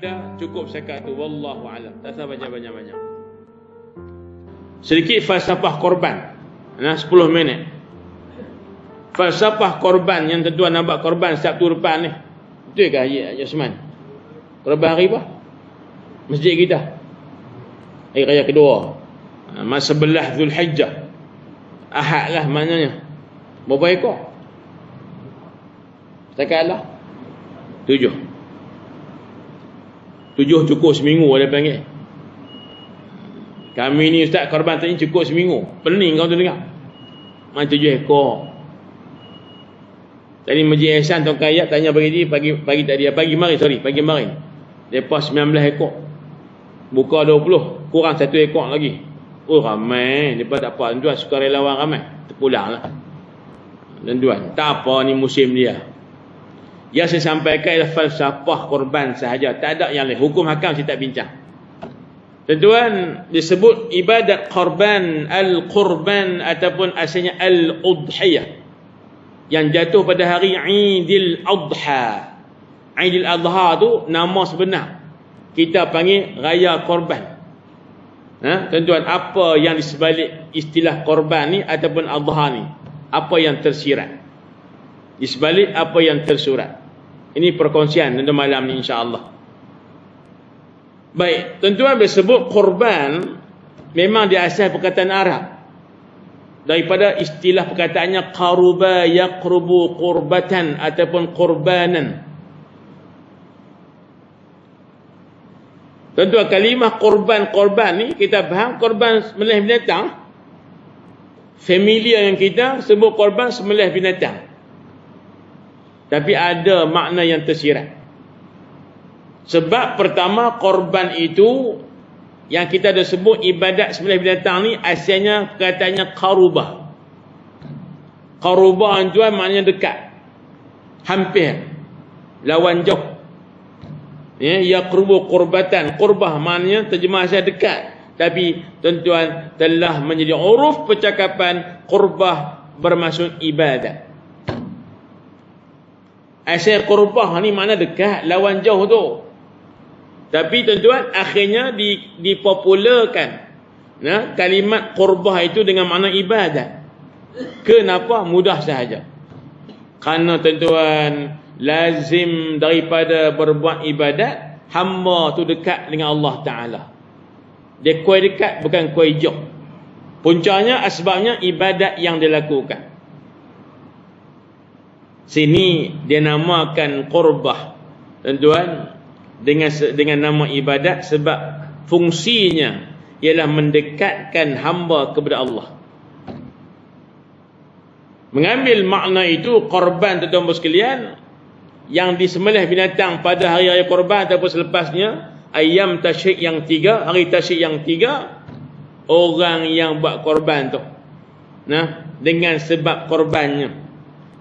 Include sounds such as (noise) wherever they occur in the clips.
Kita cukup cakap tu wallahu alam. Tak usah baca banyak-banyak. Sedikit falsafah korban. Nah 10 minit. Falsafah korban yang tuan nak buat korban Sabtu depan ni. Betul ke ayat Yasman? Korban hari apa? Masjid kita. Hari raya kedua. Ha, masa sebelah Zulhijjah. Ahad lah maknanya. Berapa ekor? Setakat lah. Tujuh. Tujuh cukup seminggu ada panggil. Kami ni ustaz korban tadi cukup seminggu. Pening kau tu dengar. Macam tujuh ekor. Tadi Majid Ehsan Tuan Kayat tanya pagi ni, pagi, pagi tadi, pagi mari, sorry, pagi mari. Lepas 19 ekor. Buka 20, kurang satu ekor lagi. Oh ramai, lepas tak apa, tuan suka relawan ramai. Terpulang lah. Tuan, tak apa ni musim dia. Yang saya sampaikan adalah falsafah korban sahaja. Tak ada yang lain. Hukum hakam saya tak bincang. Tuan disebut ibadat korban, al-qurban ataupun asalnya al-udhiyah. Yang jatuh pada hari Aidil Adha. Aidil Adha tu nama sebenar. Kita panggil raya korban. Ha? Tuan-tuan, apa yang di sebalik istilah korban ni ataupun adha ni? Apa yang tersirat? Di sebalik apa yang tersurat? Ini perkongsian tentang malam ni insya-Allah. Baik, tuan-tuan disebut korban memang di asal perkataan Arab. Daripada istilah perkataannya qaruba yaqrubu qurbatan ataupun qurbanan. Tuan-tuan kalimah korban-korban ni kita faham korban sembelih binatang. Familiar yang kita sebut korban sembelih binatang. Tapi ada makna yang tersirat. Sebab pertama korban itu yang kita ada sebut ibadat sembelih binatang ni asalnya katanya qarubah. Qarubah tuan maknanya dekat. Hampir. Lawan jauh. Ya, yaqrubu qurbatan. Qurbah maknanya terjemah saya dekat. Tapi tuan-tuan telah menjadi uruf percakapan qurbah bermaksud ibadat. Asal qurbah ni mana dekat lawan jauh tu. Tapi tuan-tuan akhirnya dipopularkan nah kalimat qurbah itu dengan makna ibadat. Kenapa? Mudah sahaja. Karena tuan-tuan lazim daripada berbuat ibadat hamba tu dekat dengan Allah Taala. Dia kuai dekat bukan kuai jauh. Puncanya asbabnya ibadat yang dilakukan. Sini dia namakan qurbah. Tuan-tuan dengan dengan nama ibadat sebab fungsinya ialah mendekatkan hamba kepada Allah. Mengambil makna itu korban tuan-tuan sekalian yang disembelih binatang pada hari raya korban ataupun selepasnya ayam tasyrik yang tiga, hari tasyrik yang tiga orang yang buat korban tu. Nah, dengan sebab korbannya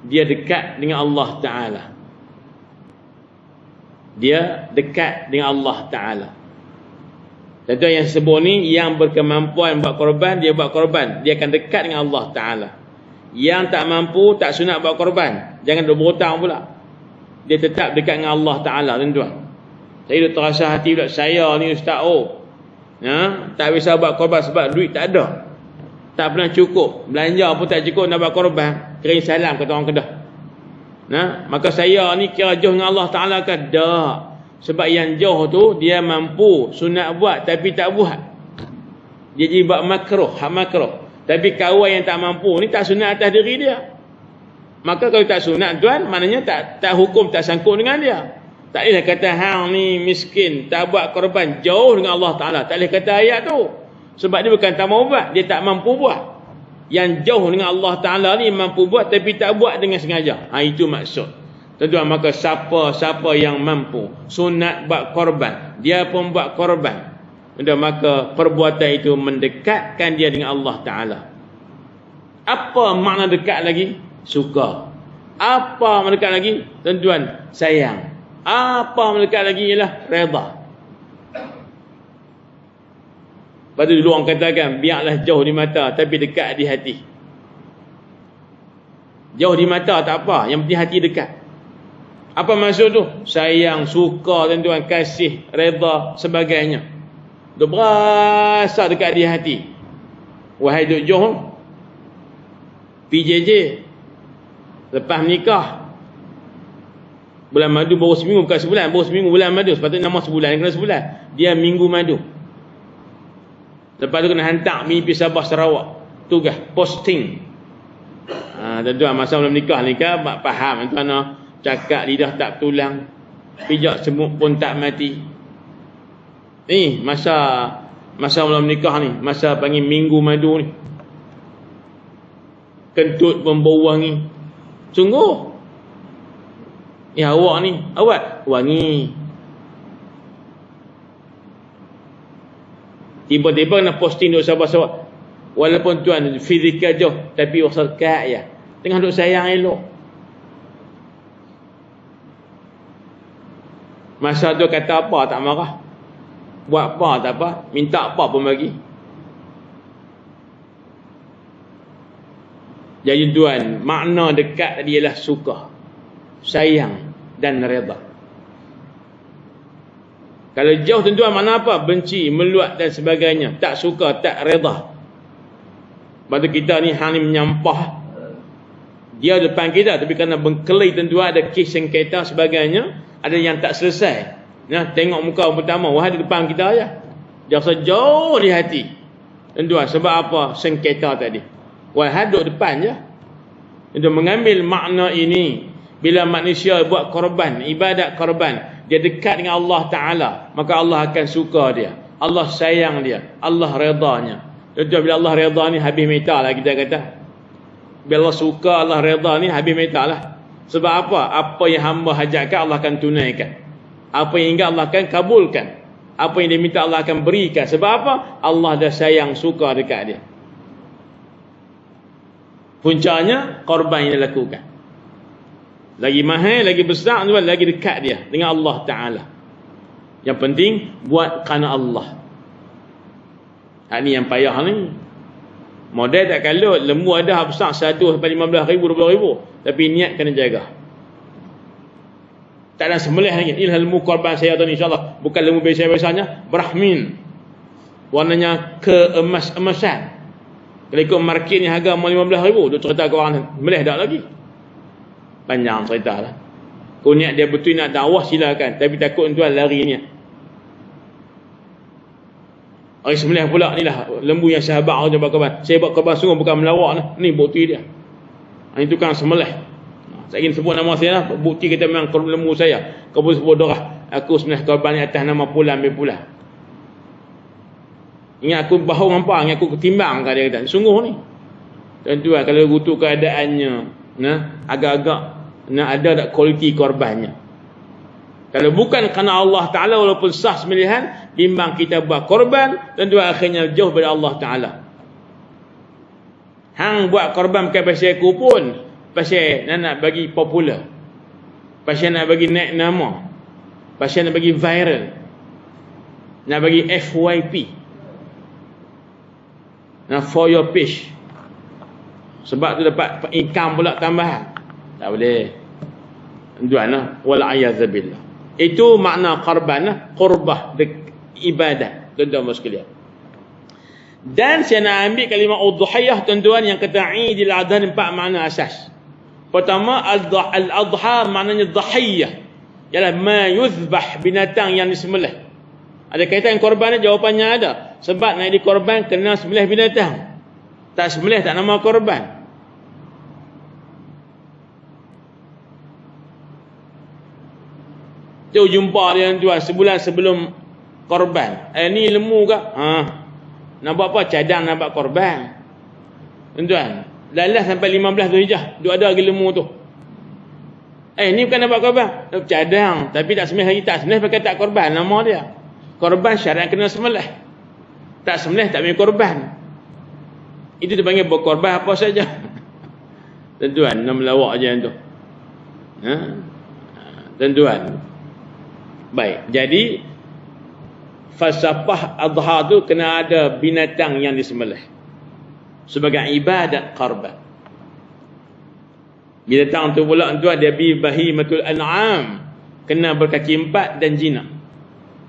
dia dekat dengan Allah Taala. Dia dekat dengan Allah Taala. Tentu yang sebut ni yang berkemampuan buat korban dia buat korban, dia akan dekat dengan Allah Taala. Yang tak mampu tak sunat buat korban, jangan duk berhutang pula. Dia tetap dekat dengan Allah Taala tuan-tuan. Saya dah terasa hati pula saya ni ustaz oh. Ya, tak bisa buat korban sebab duit tak ada. Tak pernah cukup. Belanja pun tak cukup nak buat korban. Kering salam kata orang Kedah. Nah, maka saya ni kira jauh dengan Allah Taala ke? Tak. Sebab yang jauh tu dia mampu sunat buat tapi tak buat. Dia jadi buat makruh, hak makruh. Tapi kawan yang tak mampu ni tak sunat atas diri dia. Maka kalau tak sunat tuan, maknanya tak tak hukum tak sangkut dengan dia. Tak boleh kata hang ni miskin, tak buat korban jauh dengan Allah Taala. Tak boleh kata ayat tu. Sebab dia bukan tak mau buat, dia tak mampu buat. Yang jauh dengan Allah Taala ni mampu buat tapi tak buat dengan sengaja. Ha itu maksud. Tuan-tuan maka siapa-siapa yang mampu sunat buat korban, dia pun buat korban. Dan maka perbuatan itu mendekatkan dia dengan Allah Ta'ala. Apa makna dekat lagi? Suka. Apa mendekat lagi? Tuan-tuan, sayang. Apa mendekat lagi ialah reda. Lepas dulu orang katakan, biarlah jauh di mata tapi dekat di hati. Jauh di mata tak apa, yang penting hati dekat. Apa maksud tu? Sayang, suka, tuan kasih, reda, sebagainya. Dia berasa dekat di hati. Wahai Duk Johor, PJJ, lepas nikah, bulan madu baru seminggu, bukan sebulan, baru seminggu bulan madu. Sepatutnya nama sebulan, kena sebulan. Dia minggu madu. Lepas tu kena hantar mimpi Sabah Sarawak. Tugas, posting. Ha, tuan-tuan, masa belum nikah, nikah, faham. Tuan-tuan, cakap lidah tak tulang. Pijak semut pun tak mati. Ni, masa masa belum nikah ni. Masa panggil minggu madu ni. Kentut pun bau wangi. Sungguh. Ya awak ni. Awak wangi. Tiba-tiba nak posting duk sabar-sabar. Walaupun tuan fizikal jauh. Tapi wasal ya. Tengah duk sayang elok. Masa tu kata apa tak marah. Buat apa tak apa. Minta apa pun bagi. Jadi tuan, makna dekat tadi ialah suka. Sayang dan reda. Kalau jauh tuan-tuan mana apa? Benci, meluat dan sebagainya. Tak suka, tak reda. Lepas kita ni hang ni menyampah. Dia depan kita. Tapi kerana bengkelai tuan-tuan ada kes sengketa sebagainya. Ada yang tak selesai. Nah, tengok muka pertama. Wah di depan kita aja. Dia rasa jauh di hati. Tuan-tuan sebab apa? Sengketa tadi. Wah duduk depan je. Untuk mengambil makna ini. Bila manusia buat korban, ibadat korban dia dekat dengan Allah Ta'ala maka Allah akan suka dia. Allah sayang dia. Allah redanya. Contoh bila Allah reda ni habis meta lah kita kata. Bila Allah suka Allah reda ni habis meta lah. Sebab apa? apa yang hamba hajatkan Allah akan tunaikan. Apa yang ingat Allah akan kabulkan. Apa yang dia minta Allah akan berikan. Sebab apa? Allah dah sayang suka dekat dia. Puncanya korban yang dia lakukan lagi mahal, lagi besar tuan, lagi dekat dia dengan Allah Taala. Yang penting buat kerana Allah. Ha ni yang payah ni. Model tak kalut, lembu ada besar 1 sampai 15 ribu, 20 ribu. Tapi niat kena jaga. Tak ada sembelih lagi. Lembu korban saya tuan insyaAllah. Bukan lembu biasa-biasanya. Brahmin. Warnanya keemas-emasan. Kalau ikut market ni harga 15 ribu. Dia cerita ke orang. Melih tak lagi panjang cerita lah kau niat dia betul nak dakwah silakan tapi takut tuan lari ni Hari sembilan pula ni lah lembu yang sahabat orang buat korban. Saya buat korban sungguh bukan melawak lah. Ni bukti dia. Ini tukang sembelih. Saya ingin sebut nama saya lah. Bukti kita memang lembu saya. Kau boleh sebut dorah. Aku sembelih korban ni atas nama pula ambil pula. Ingat aku bahu nampak. Ingat aku ketimbang kan dia kata. Sungguh ni. Tuan-tuan kalau butuh keadaannya. Nah, agak-agak nak ada tak kualiti korbannya? Kalau bukan kerana Allah Ta'ala walaupun sah semilihan bimbang kita buat korban tentu akhirnya jauh dari Allah Ta'ala. Hang buat korban bukan pasal aku pun pasal nak, nak bagi popular pasal nak bagi naik nama pasal nak bagi viral nak bagi FYP nak for your page. Sebab tu dapat income pula tambahan. Tak boleh tuan wal ayazabillah itu makna qarban lah qurbah ibadah. Tuan-tuan sekalian. Dan saya nak ambil kalimah udhiyah tuan-tuan yang kata idil adhan empat makna asas. Pertama al-adha maknanya dhahiyah. Ialah ma yuzbah binatang yang disembelih. Ada kaitan korban jawapannya ada. Sebab nak dikorban kena sembelih binatang. Tak sembelih tak nama korban Dia jumpa dia tuan sebulan sebelum korban. Eh ni lemu ke? Ha. Nak buat apa? Cadang nak buat korban. Tuan, lalas sampai 15 Zulhijjah, duk ada lagi lemu tu. Eh ni bukan nak buat korban, nak cadang tapi tak sembelih lagi tak sembelih pakai tak korban nama dia. Korban syarat kena sembelih. Tak sembelih tak punya korban. Itu dipanggil berkorban apa saja. (laughs) Tuan-tuan, nak melawak je tu. Ha? Tuan-tuan, Baik, jadi falsafah adha tu kena ada binatang yang disembelih sebagai ibadat qarban. Binatang tu pula tuan dia bi bahimatul an'am. Kena berkaki empat dan jinak.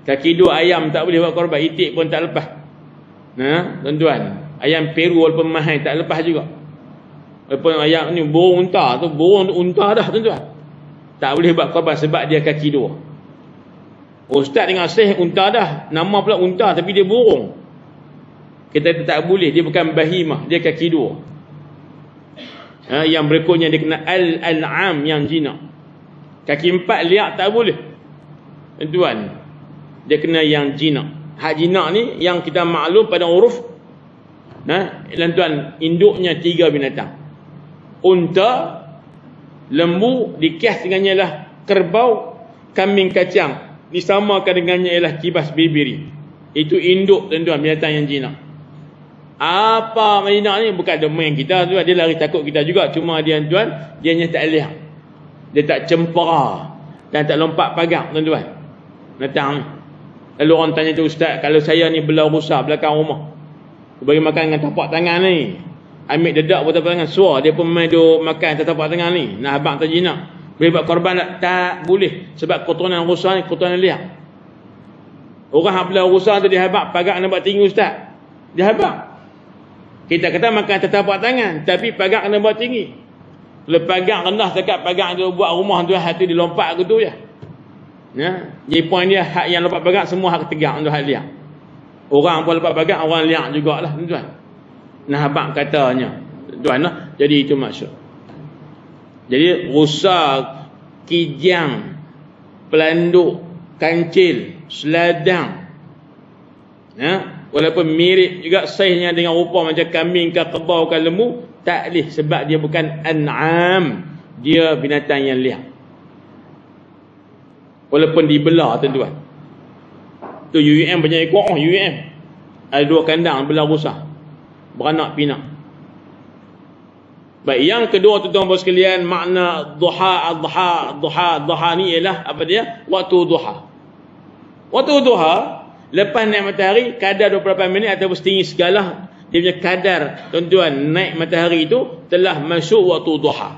Kaki dua ayam tak boleh buat korban. Itik pun tak lepas. Nah, tuan-tuan. Ayam Peru walaupun mahal tak lepas juga. Walaupun ayam ni burung unta tu. Burung unta dah tuan-tuan. Tak boleh buat korban sebab dia kaki dua. Ustaz dengan seh unta dah. Nama pula unta tapi dia burung. Kita tak boleh. Dia bukan bahimah. Dia kaki dua. Ha, yang berikutnya dia kena al-an'am yang jinak. Kaki empat liak tak boleh. Tuan. Dia kena yang jinak. Hak jinak ni yang kita maklum pada uruf. Nah, ha, tuan induknya tiga binatang. Unta, lembu, dikias dengannya lah kerbau, kambing kacang disamakan dengannya ialah kibas bibiri. Itu induk tuan-tuan binatang yang jinak. Apa jinak ni bukan domain kita tuan dia lari takut kita juga cuma dia tuan dia hanya tak lihat. Dia tak cempera dan tak lompat pagar tuan-tuan. Binatang ni. Lalu orang tanya tu ustaz kalau saya ni belau rusa belakang rumah. Bagi makan dengan tapak tangan ni. Ambil dedak buat tapak tangan suar dia pun main duk makan tapak tangan ni. Nah abang tak jinak. Boleh buat korban tak? Tak boleh. Sebab kotoran rusak ni kotoran liar. Orang yang belah rusak tu dia habak pagar nampak tinggi ustaz. Dia habak. Kita kata makan tetapak tangan. Tapi pagar kena buat tinggi. Kalau pagar rendah dekat pagar tu buat rumah tu hati dia lompat ke tu ya. Ya. Jadi poin dia hak yang lompat pagar semua hak tegak untuk hak liar. Orang pun lompat pagar orang liar jugalah tuan. Nah habak katanya. Tuan lah. Jadi itu maksud. Jadi rusak, kijang, pelanduk, kancil, seladang. Ya, walaupun mirip juga saiznya dengan rupa macam kambing ke kebau ke lembu, tak boleh sebab dia bukan an'am. Dia binatang yang liar. Walaupun dibelah tuan-tuan. Tu UUM banyak ekor, oh UUM. Ada dua kandang belah rusak. Beranak pinak. Baik, yang kedua tuan-tuan bos sekalian, makna duha, duha, duha, duha ni ialah apa dia? Waktu duha. Waktu duha, lepas naik matahari, kadar 28 minit atau setinggi segala, dia punya kadar, tuan-tuan, naik matahari itu telah masuk waktu duha.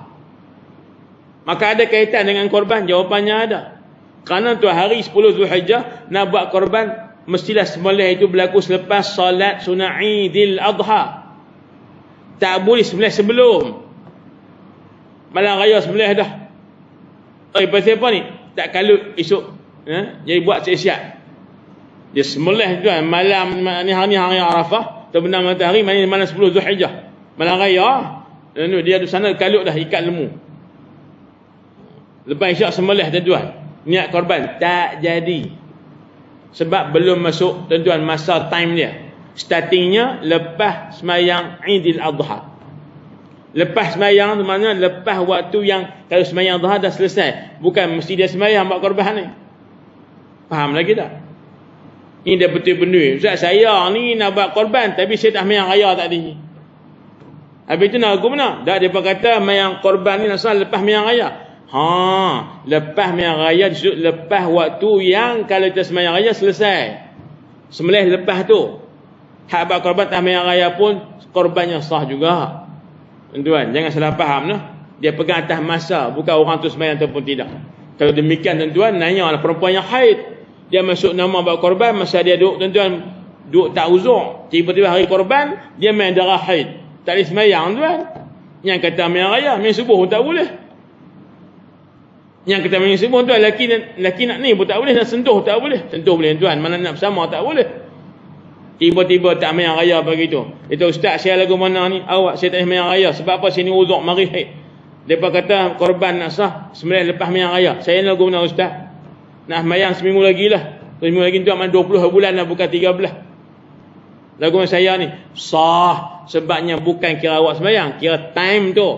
Maka ada kaitan dengan korban? Jawapannya ada. Kerana tu hari 10 Zulhijjah, nak buat korban, mestilah sembelih itu berlaku selepas salat sunat Idil Adha tak boleh sembelih sebelum. Malam raya sembelih dah. Oh pasal apa ni? Tak kalut esok. Ya? jadi buat siap-siap. Dia sembelih tu kan malam ni hari hari Arafah. Terbenam matahari malam malam 10 Zulhijjah. Malam raya. Dia di sana kalut dah ikat lemu. Lepas isyak sembelih tuan-tuan. Niat korban tak jadi. Sebab belum masuk tuan-tuan masa time dia startingnya lepas semayang Idul Adha. Lepas semayang tu maknanya lepas waktu yang kalau semayang Adha dah selesai. Bukan mesti dia semayang buat korban ni. Faham lagi tak? Ini dia betul-betul. Ustaz saya ni nak buat korban tapi saya tak semayang raya tadi. Habis tu nak aku mana? Dah dia kata semayang korban ni asal lepas semayang raya. Ha, lepas semayang raya disebut lepas waktu yang kalau kita semayang raya selesai. Semelih lepas tu. Hak buat korban tahmiyah raya pun korbannya sah juga. Tuan, jangan salah faham lah. Dia pegang atas masa, bukan orang tu sembahyang ataupun tidak. Kalau demikian tuan-tuan, nanya lah perempuan yang haid. Dia masuk nama buat korban, masa dia duduk tuan-tuan, duduk tak uzur. Tiba-tiba hari korban, dia main darah haid. Tak boleh sembahyang tuan. Yang kata tahmiyah raya, main subuh pun tak boleh. Yang kata main subuh tuan, laki, laki nak ni pun tak boleh, nak sentuh tak boleh. Sentuh boleh tuan, mana nak bersama tak boleh. Tiba-tiba tak main raya begitu. Itu ustaz saya lagu mana ni? Awak saya tak main raya. Sebab apa sini uzuk mari haid. Depa kata korban nak sah sembilan lepas main raya. Saya lagu mana ustaz? Nak mayang seminggu lagi lah. Seminggu lagi tu aman 20 bulan lah bukan 13. Lagu saya ni sah sebabnya bukan kira awak sembahyang, kira time tu.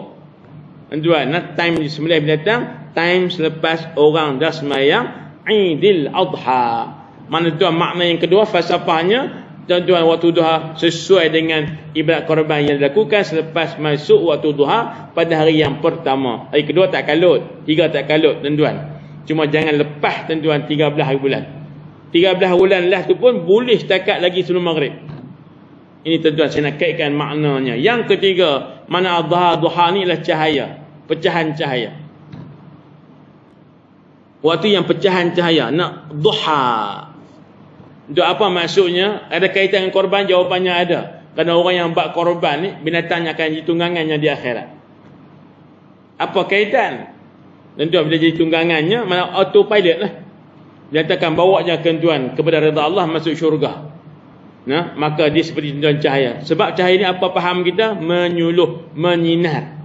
Tuan, nak time di sembilan binatang, time selepas orang dah sembahyang Idul Adha. Mana tuan makna yang kedua falsafahnya tuan-tuan waktu duha sesuai dengan ibadat korban yang dilakukan selepas masuk waktu duha pada hari yang pertama. Hari kedua tak kalut, tiga tak kalut tuan-tuan. Cuma jangan lepas tuan-tuan 13 hari bulan. 13 bulan lah tu pun boleh setakat lagi sebelum maghrib. Ini tuan-tuan saya nak kaitkan maknanya. Yang ketiga, mana adha duha ni adalah cahaya. pecahan cahaya waktu yang pecahan cahaya nak duha untuk apa maksudnya ada kaitan dengan korban jawapannya ada kerana orang yang buat korban ni binatangnya akan jadi tunggangannya di akhirat apa kaitan tentu bila jadi tunggangannya mana autopilot lah nyatakan bawa je kentuan kepada reda Allah masuk syurga Nah, maka dia seperti tuan cahaya. Sebab cahaya ni apa faham kita? Menyuluh, menyinar.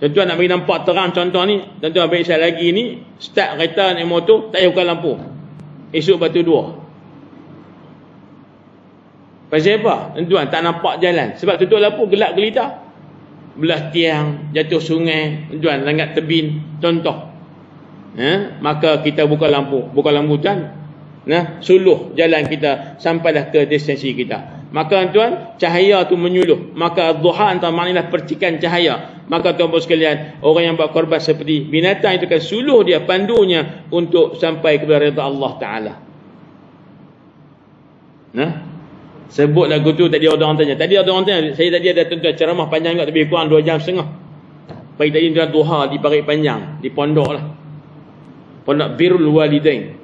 Tuan-tuan nak bagi nampak terang contoh ni. Tuan-tuan bagi saya lagi ni. Start kereta naik motor, tak payah buka lampu. Esok batu dua. Pasal apa? Tuan-tuan tak nampak jalan. Sebab tutup lampu gelap gelita. Belah tiang, jatuh sungai. Tuan-tuan langgat tebin. Contoh. Ha? Maka kita buka lampu. Buka lampu tuan nah suluh jalan kita sampailah ke destinasi kita maka tuan cahaya tu menyuluh maka duha antara maknanya percikan cahaya maka tuan bos sekalian orang yang buat korban seperti binatang itu kan suluh dia pandunya untuk sampai kepada redha Allah taala nah sebut lagu tu tadi orang tanya tadi ada orang tanya saya tadi ada tuan ceramah panjang juga lebih kurang 2 jam setengah pagi tadi tuan duha di parit panjang di pondok lah pondok birrul walidain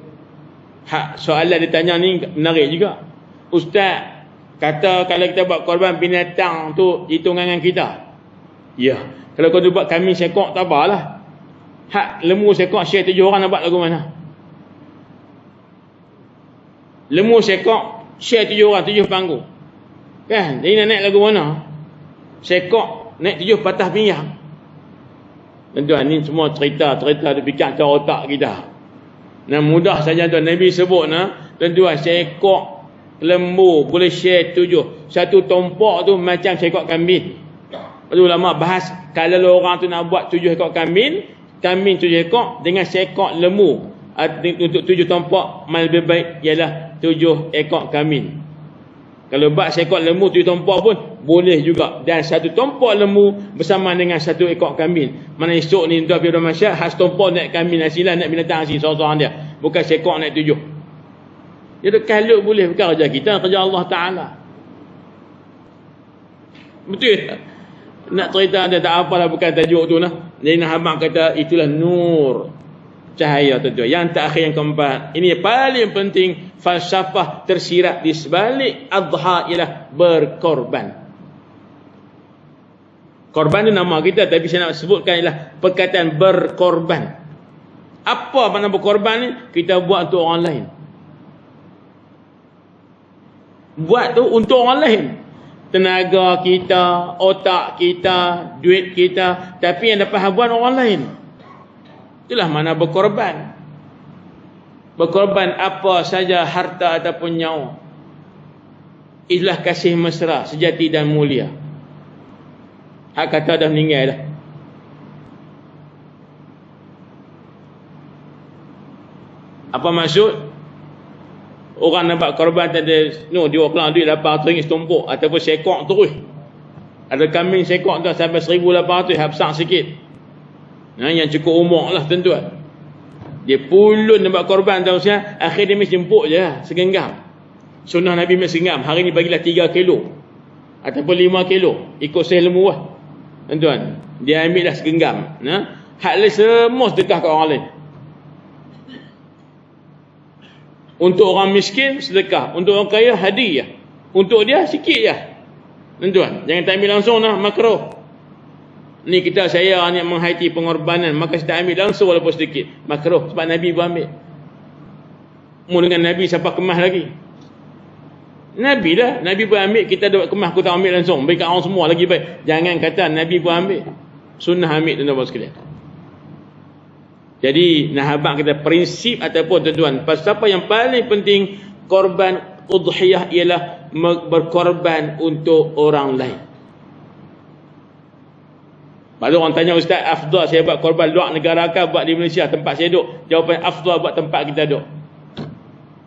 hak soalan dia tanya ni menarik juga. Ustaz, kata kalau kita buat korban binatang tu hitungan kita. Ya. Kalau kau buat kami sekok tak apalah. Hak lembu sekok share tujuh orang nak buat lagu mana? Lembu sekok share tujuh orang, tujuh panggung. Kan? Jadi nak naik lagu mana? Sekok naik tujuh patah pinggang. Tuan-tuan, ni semua cerita-cerita dia fikir otak kita. Nah mudah saja tuan Nabi sebut nah tuan-tuan seekor lembu boleh share tujuh. Satu tompok tu macam seekor kambing. Lepas lama bahas kalau orang tu nak buat tujuh ekor kambing, kambing tujuh ekor dengan seekor lembu untuk tujuh tompok mal lebih baik ialah tujuh ekor kambing. Kalau buat seekor lembu tujuh tompok pun boleh juga. Dan satu tompok lembu bersama dengan satu ekor kambing. Mana esok ni tuan Firman Masyad khas tompok naik kambing asilah naik binatang asing seorang-seorang dia. Bukan seekor naik tujuh. Jadi kalau boleh bukan kerja kita kerja Allah Ta'ala. Betul nak cerita dia tak apalah bukan tajuk tu nah. jadi Nahabang kata itulah nur cahaya tu yang terakhir yang keempat ini paling penting falsafah tersirat di sebalik adha ialah berkorban Korban itu nama kita tapi saya nak sebutkan ialah perkataan berkorban. Apa makna berkorban ni? Kita buat untuk orang lain. Buat tu untuk orang lain. Tenaga kita, otak kita, duit kita. Tapi yang dapat habuan orang lain. Itulah mana berkorban. Berkorban apa saja harta ataupun nyawa. Itulah kasih mesra, sejati dan mulia. Hak kata dah meninggal dah. Apa maksud? Orang nampak korban tak ada, no, dia keluar duit 800 ringgit setumpuk ataupun sekok terus. Ada kambing sekok tu sampai 1800 hak besar sikit. Nah, yang cukup umur lah tentu. Dia pulun nampak korban tahu saya, akhir dia mesti jemput je lah, segenggam. Sunnah Nabi mesti segenggam. Hari ni bagilah 3 kilo. Ataupun 5 kilo. Ikut saya lembu lah. Tuan-tuan, dia ambil dah segenggam. Ya? Hak lain semua sedekah ke orang lain. Untuk orang miskin, sedekah. Untuk orang kaya, hadiah. Untuk dia, sikit je. Tuan-tuan, jangan tak ambil langsung lah, makro. Ni kita saya hanya menghaiti pengorbanan. Maka saya ambil langsung walaupun sedikit. Makro, sebab Nabi pun ambil. Mu dengan Nabi, siapa kemah lagi? Nabi lah. Nabi pun ambil. Kita dapat kemah. Aku tak ambil langsung. Baik orang semua lagi baik. Jangan kata Nabi pun ambil. Sunnah ambil tuan-tuan sekalian. Jadi nahabak kita prinsip ataupun tuan-tuan. Pasal apa yang paling penting. Korban udhiyah ialah berkorban untuk orang lain. Baru orang tanya Ustaz Afdal saya buat korban luar negara kan buat di Malaysia tempat saya duduk. Jawapan Afdal buat tempat kita duduk.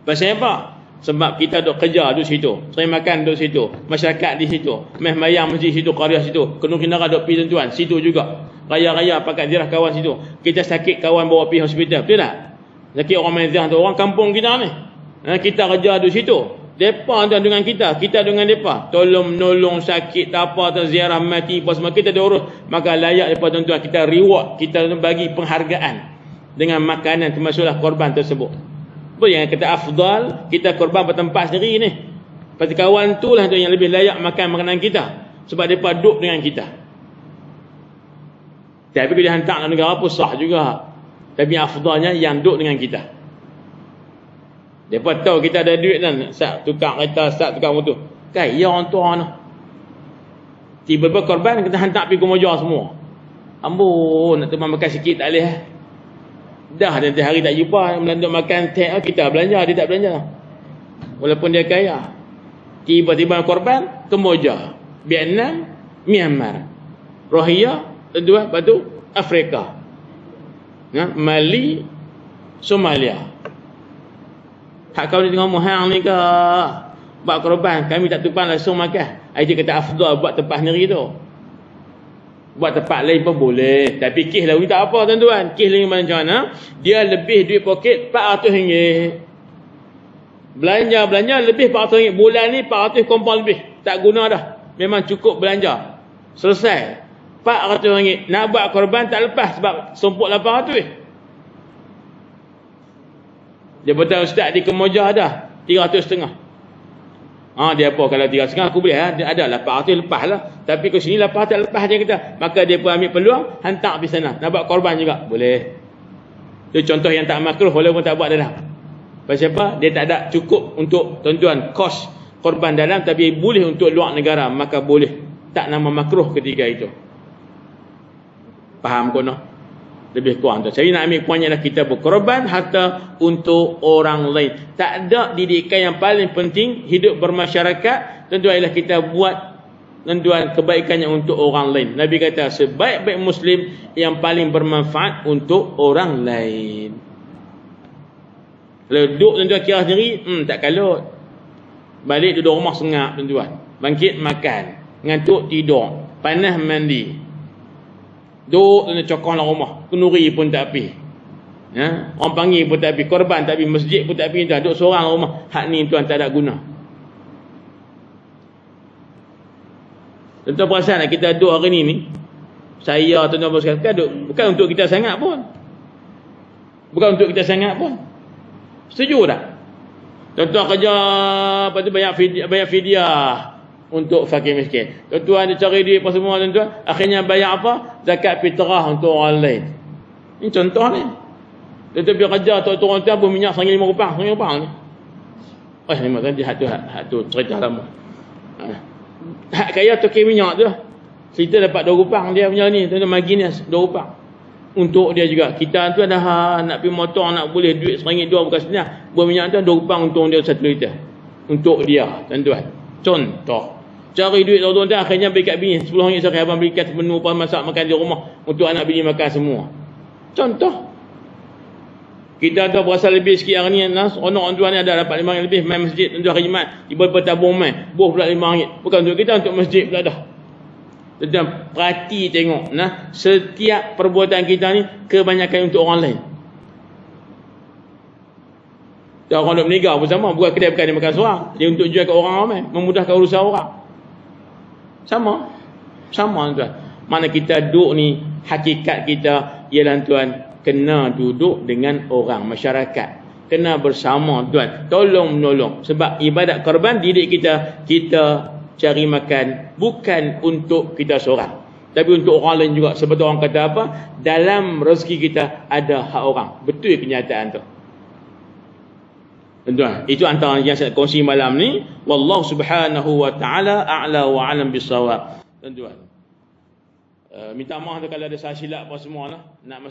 Pasal apa? Sebab kita duduk kerja duduk situ. Sering makan duduk situ. Masyarakat di situ. Meh mayang masjid situ, karya situ. Kenung kinara duduk pergi tuan Situ juga. Raya-raya pakai zirah kawan situ. Kita sakit kawan bawa pergi hospital. Betul tak? Sakit orang mazah tu. Orang kampung kita ni. Ha, kita kerja duduk situ. Depa tuan dengan kita, kita dengan depa. Tolong menolong sakit tak apa atau ziarah mati apa semua kita diurus. Maka layak depa tuan-tuan kita reward, kita bagi penghargaan dengan makanan termasuklah korban tersebut. Apa yang kata afdal, kita korban bertempat sendiri ni. Pasti kawan tu lah tu yang lebih layak makan makanan kita. Sebab depa duduk dengan kita. Tapi kalau dia hantar negara apa sah juga. Tapi afdalnya yang duduk dengan kita. Depa tahu kita ada duit kan, sat tukar kereta, sat tukar motor. Kaya orang tua noh. Tiba-tiba korban kita hantar pergi Kumoja semua. Ambon nak teman makan sikit tak boleh. Eh. Dah nanti hari tak jumpa melantuk makan teh oh, kita belanja dia tak belanja. Walaupun dia kaya. Tiba-tiba korban Kumoja, Vietnam, Myanmar. Rohingya, kedua batu Afrika. Ya, Mali, Somalia. Hak kau ni tengok muhang ni ke? Buat korban. Kami tak tumpang langsung makan. Dia kata afdal buat tempat sendiri tu. Buat tempat lain pun boleh. Tapi kih lah tak apa tuan-tuan. Kih lain macam mana? Dia lebih duit poket RM400. Belanja-belanja lebih RM400. Bulan ni RM400 kompon lebih. Tak guna dah. Memang cukup belanja. Selesai. RM400. Nak buat korban tak lepas sebab sumpuk RM800. Jabatan ustaz di Kemojah dah 300 setengah. Ha, dia apa kalau 300 setengah aku boleh ha? dia ada 800 lepas lah. Tapi ke sini 800 lepas dia kata. Maka dia pun ambil peluang hantar pergi sana. Nak buat korban juga. Boleh. Itu contoh yang tak makruh walaupun tak buat dalam. Pasal apa? Dia tak ada cukup untuk tuan-tuan kos korban dalam tapi boleh untuk luar negara. Maka boleh. Tak nama makruh ketika itu. Faham kono? Lebih kurang tu. Saya nak ambil poinnya adalah kita berkorban harta untuk orang lain. Tak ada didikan yang paling penting hidup bermasyarakat tentu adalah kita buat tentuan kebaikannya untuk orang lain. Nabi kata sebaik-baik muslim yang paling bermanfaat untuk orang lain. Kalau duduk tuan-tuan kira sendiri, hmm, tak kalut. Balik duduk rumah sengap tuan-tuan. Bangkit makan. Ngantuk tidur. Panas mandi. Duk cokong dalam rumah. Kenuri pun tak api. Ya? Orang panggil pun tak api. Korban tak api. Masjid pun tak api. Duk seorang rumah. Hak ni tuan tak ada guna. Tentu perasan kita duduk hari ni ni. Saya tuan-tuan bersekali. Bukan, bukan untuk kita sangat pun. Bukan untuk kita sangat pun. Setuju tak? Tuan-tuan kerja. Lepas tu banyak fidyah. Banyak fidyah untuk fakir miskin. Tuan-tuan dia cari duit apa semua tuan-tuan. Akhirnya bayar apa? Zakat fitrah untuk orang lain. Ini contoh ni. Tuan-tuan pergi kerja tuan-tuan tuan pun minyak RM1.5 rupang. RM1.5 rupang ni. Oh, ni maksudnya dia tu, hak tu cerita lama. Ha. Hak kaya tu kira minyak tu. Cerita dapat RM2 rupang dia punya ni. Tuan-tuan magi ni RM2 rupang. Untuk dia juga. Kita tu ada ha, nak pergi motor nak boleh duit RM1.2 bukan sebenarnya. Buat minyak tu RM2 rupang untuk dia 1 liter. Untuk dia tuan-tuan. Contoh. Cari duit tuan-tuan dah akhirnya beri kat bini 10 ringgit sehari abang berikan menu pas masak makan di rumah untuk anak bini makan semua. Contoh. Kita ada berasa lebih sikit hari ni nas orang tuan ni ada dapat 5 ringgit lebih main masjid tuan hari Jumaat ibu bertabung main buh pula 5 ringgit bukan untuk kita untuk masjid pula dah. Dan perhati tengok nah setiap perbuatan kita ni kebanyakan untuk orang lain. Dan orang nak meninggal pun sama. Bukan kedai bukan dia makan seorang. Dia untuk jual ke orang ramai. Memudahkan urusan orang. Sama. Sama tuan. Mana kita duduk ni, hakikat kita ialah tuan, kena duduk dengan orang masyarakat. Kena bersama tuan. Tolong menolong. Sebab ibadat korban didik kita, kita cari makan bukan untuk kita seorang. Tapi untuk orang lain juga. Sebab orang kata apa? Dalam rezeki kita ada hak orang. Betul kenyataan tu. Tuan, itu antara yang saya kongsi malam ni. Wallahu subhanahu wa ta'ala a'la wa alam bisawab. Tuan-tuan. Uh, minta maaf kalau ada salah silap apa semua lah. Nak